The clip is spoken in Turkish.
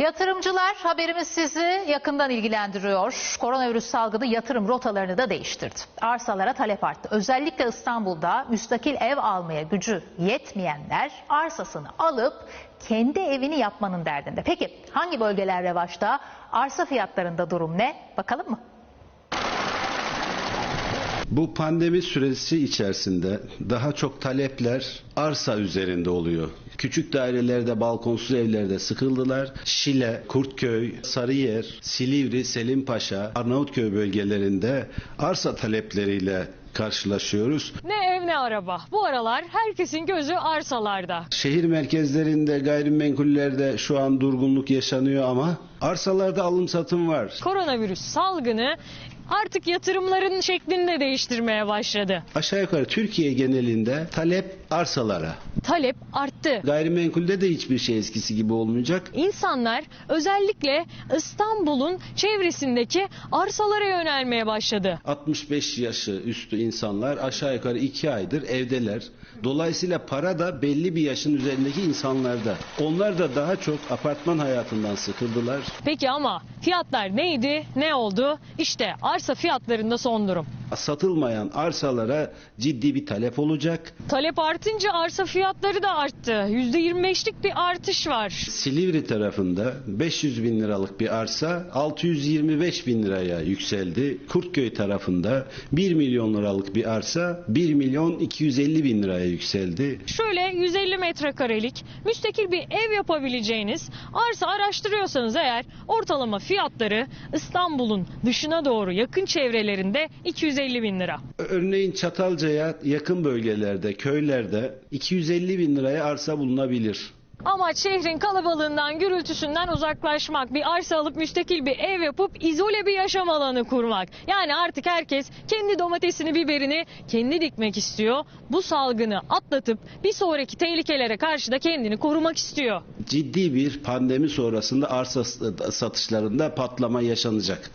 Yatırımcılar haberimiz sizi yakından ilgilendiriyor. Koronavirüs salgını yatırım rotalarını da değiştirdi. Arsalara talep arttı. Özellikle İstanbul'da müstakil ev almaya gücü yetmeyenler arsasını alıp kendi evini yapmanın derdinde. Peki hangi bölgeler revaçta? Arsa fiyatlarında durum ne? Bakalım mı? Bu pandemi süresi içerisinde daha çok talepler arsa üzerinde oluyor. Küçük dairelerde, balkonsuz evlerde sıkıldılar. Şile, Kurtköy, Sarıyer, Silivri, Selimpaşa, Arnavutköy bölgelerinde arsa talepleriyle karşılaşıyoruz. Ne ev ne araba. Bu aralar herkesin gözü arsalarda. Şehir merkezlerinde, gayrimenkullerde şu an durgunluk yaşanıyor ama arsalarda alım satım var. Koronavirüs salgını artık yatırımların şeklini de değiştirmeye başladı. Aşağı yukarı Türkiye genelinde talep arsalara. Talep arttı. Gayrimenkulde de hiçbir şey eskisi gibi olmayacak. İnsanlar özellikle İstanbul'un çevresindeki arsalara yönelmeye başladı. 65 yaşı üstü insanlar aşağı yukarı 2 aydır evdeler. Dolayısıyla para da belli bir yaşın üzerindeki insanlarda. Onlar da daha çok apartman hayatından sıkıldılar. Peki ama fiyatlar neydi, ne oldu? İşte arsa fiyatlarında son durum. Satılmayan arsalara ciddi bir talep olacak. Talep artınca arsa fiyatları da arttı. %25'lik bir artış var. Silivri tarafında 500 bin liralık bir arsa 625 bin liraya yükseldi. Kurtköy tarafında 1 milyon liralık bir arsa 1 milyon 250 bin liraya yükseldi. Şöyle 150 metrekarelik müstakil bir ev yapabileceğiniz arsa araştırıyorsanız eğer ortalama fiyatları İstanbul'un dışına doğru yakın çevrelerinde 250 bin lira. Örneğin Çatalca'ya yakın bölgelerde, köylerde 250 bin liraya arsa bulunabilir. Amaç şehrin kalabalığından, gürültüsünden uzaklaşmak. Bir arsa alıp müstakil bir ev yapıp izole bir yaşam alanı kurmak. Yani artık herkes kendi domatesini, biberini kendi dikmek istiyor. Bu salgını atlatıp bir sonraki tehlikelere karşı da kendini korumak istiyor. Ciddi bir pandemi sonrasında arsa satışlarında patlama yaşanacak.